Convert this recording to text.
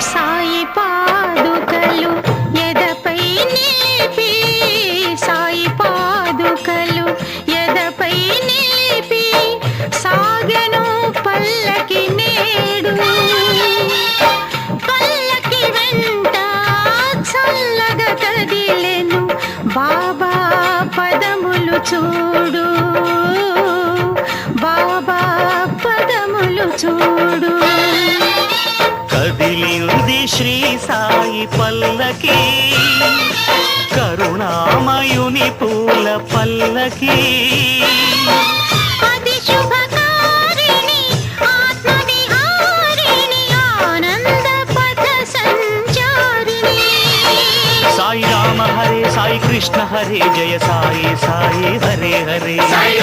సాయి పాదుకలు ఎదపై నిలిపి. సాయి పాదుకలు ఎదపై నిలిపి. సాగను పల్లకి నేడు. పల్లకి వెంట చల్లగా కదిలెను. బాబా పదములు చూడు. బాబా పదములు చూడు. శ్రీ సాయి పల్లకి కరుణామయుని పూల పల్లకి. సాయి రామ హరే సాయి కృష్ణ హరే జయ సాయి సాయి హరే హరే. సాయి